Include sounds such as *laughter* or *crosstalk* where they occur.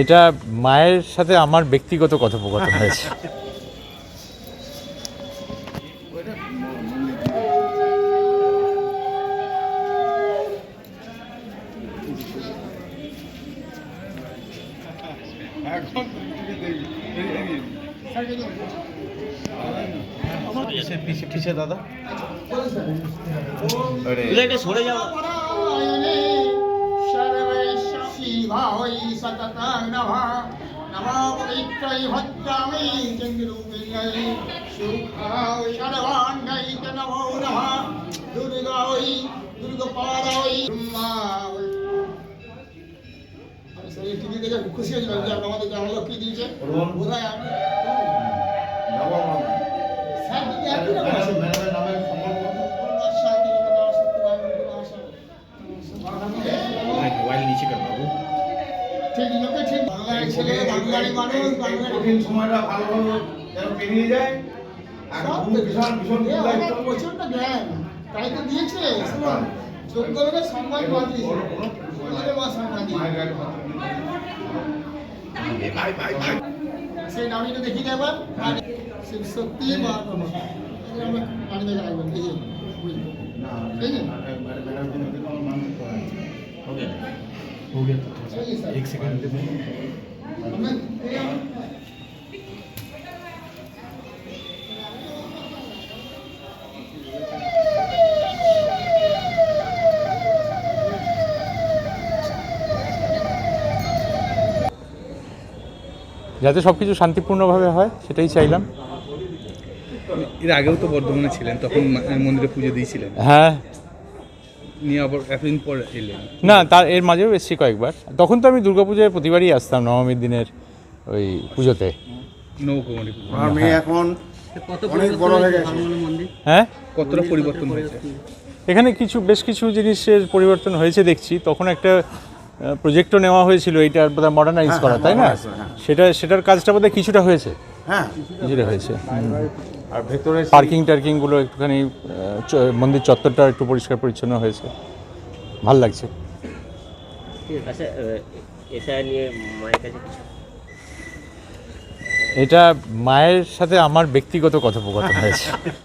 এটা মায়ের সাথে আমার ব্যক্তিগত কথোপকথন হয়েছে। দাদা। সরে যাও। নারায়ণে সর্বেশ্বরী সততাং নমঃ নমো পবিত্রৈ ভদ্রামি চন্দ্রূপিণৈ সুখায় সর্বাঙ্গৈ চ নমো নমঃ। দুর্গায় দুর্গপারায় ব্রহ্মায়। আমি সেই টিভি দেখে খুশি হয়েছিলাম যে আমাদের গ্রাম লক্ষ্মী দিয়েছে? বোধহয় আমি স্যার একই রকম। আছে মোবাইল নিচে কেন বাবু? ঠিক লোকে ঠিক বাংলার ছেলে বাঙালি মানুষ বাঙালি কঠিন সময়টা ভালোভাবে যেন পেরিয়ে যায় আর ভীষণ ভীষণ প্রচণ্ড জ্ঞান তাই তো দিয়েছে যোগ্য লোকের সম্মান সেই নামটা দেখি আর সে সত্যি মা নমঃ আমরা পানি দেখে রাখবেন এই যে এই যে है ওকে हो गया तो सही है, सर। एक सेकंड दे दो আমরা এই আমার যাতে সব কিছু শান্তিপূর্ণভাবে হয় সেটাই চাইলাম এর আগেও তো বর্ধমানে ছিলেন তখন মা- মন্দিরে পুজো দিয়েছিলেন হ্যাঁ নিয়ে আবার এতদিন পর এলেন। না তার এর মাঝেও এসেছি কয়েকবার। তখন তো আমি দুর্গাপূজায় প্রতিবারই আসতাম নবমীর দিনের ওই পুজোতে। নৌকুমারী পুজো। এখন অনেক বড় হয়ে গেছে। হ্যাঁ? কতটা পরিবর্তন হয়েছে? এখানে কিছু বেশ কিছু জিনিসের পরিবর্তন হয়েছে দেখছি। তখন একটা প্রজেক্টও নেওয়া হয়েছিল এইটার বোধহয় মডার্নাইজ করা তাই না? সেটা সেটার কাজটা বোধহয় কিছুটা হয়েছে। হ্যাঁ। কিছুটা হয়েছে আর ভেতরে পার্কিং টার্কিংগুলো একটুখানি মন্দির চত্বরটা একটু পরিষ্কার পরিচ্ছন্ন হয়েছে। ভালো লাগছে। আচ্ছা এটা মায়ের সাথে আমার ব্যক্তিগত কথোপকথন হয়েছে। *laughs*